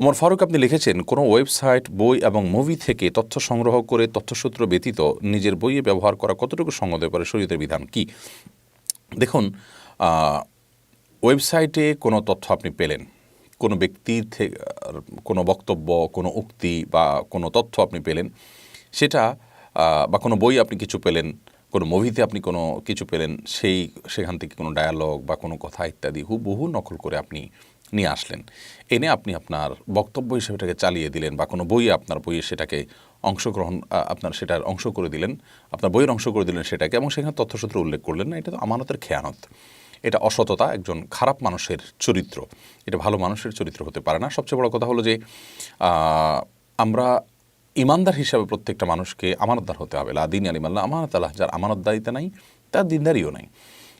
ওমর ফারুক, আপনি লিখেছেন, কোনো ওয়েবসাইট, বই এবং মুভি থেকে তথ্য সংগ্রহ করে তথ্যসূত্র ব্যতীত নিজের বইয়ে ব্যবহার করা কতটুকু সঙ্গত পারে শরীয়তের বিধান কি? দেখুন ওয়েবসাইটে কোনো তথ্য আপনি পেলেন, কোনো ব্যক্তির থেকে কোনো বক্তব্য, কোনো উক্তি বা কোনো তথ্য আপনি পেলেন, সেটা বা কোনো বই আপনি কিছু পেলেন, কোনো মুভিতে আপনি কোনো কিছু পেলেন, সেই, সেখান থেকে কোনো ডায়ালগ বা কোনো কথা ইত্যাদি হুবহু নকল করে আপনি নিয়ে আসলেন। এনে আপনি আপনার বক্তব্য হিসেবে এটাকে চালিয়ে দিলেন বা কোনো বইয়ে আপনার বইয়ে সেটাকে অংশগ্রহণ আপনার সেটার অংশ করে দিলেন, আপনার বইয়ের অংশ করে দিলেন সেটাকে এবং সেখানে তথ্যসূত্র উল্লেখ করলেন না, এটা তো আমানতের খেয়ানত। এটা অসততা, একজন খারাপ মানুষের চরিত্র। এটা ভালো মানুষের চরিত্র হতে পারে না। সবচেয়ে বড় কথা হলো যে আমরা ইমানদার হিসাবে প্রত্যেকটা মানুষকে আমানতদার হতে হবে। লা দিন আলিমাল্লাহ আমানত আল্লাহ, যার আমানতদারিতা নাই, তার দিনদারিও নাই।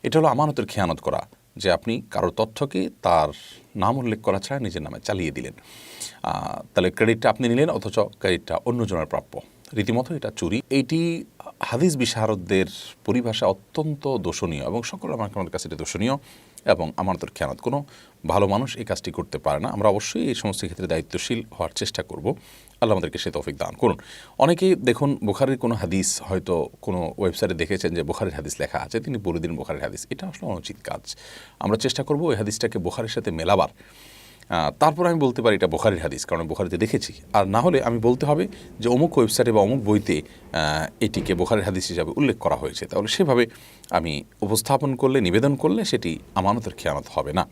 এটা হলো আমানতের খেয়ানত করা। যে আপনি কারোর তথ্যকে তার নাম উল্লেখ করা ছাড়া নিজের নামে চালিয়ে দিলেন। তাহলে ক্রেডিটটা আপনি নিলেন, অথচ ক্রেডিটটা অন্যজনের প্রাপ্য। রীতিমতো এটা চুরি। এইটি হাদিস বিশারদদের পরিভাষা অত্যন্ত দোষণীয় এবং সকল আমার আমার কাছে এটা দোষণীয় এবং আমানতের খেয়ানত কোনো ভালো মানুষ এই কাজটি করতে পারে না। আমরা অবশ্যই এই সমস্ত ক্ষেত্রে দায়িত্বশীল হওয়ার চেষ্টা করব। আল্লাহ আমাদেরকে সে তৌফিক দান করুন। অনেকেই দেখুন বুখারির কোনো হাদিস হয়তো কোনো ওয়েবসাইটে দেখেছেন যে বুখারির হাদিস লেখা আছে, তিনি বলে দিন বুখারির হাদিস। এটা আসলে অনুচিত কাজ। আমরা চেষ্টা করব ওই হাদিসটাকে বুখারির সাথে মেলাবার। তারপর আমি বলতে পারি এটা বোখারির হাদিস, কারণ বোখারিতে দেখেছি। আর না হলে আমি বলতে হবে যে অমুক ওয়েবসাইটে বা অমুক বইতে এটিকে বোখারির হাদিস হিসাবে উল্লেখ করা হয়েছে। তাহলে সেভাবে আমি উপস্থাপন করলে, নিবেদন করলে সেটি আমানতের খেয়ানত হবে না।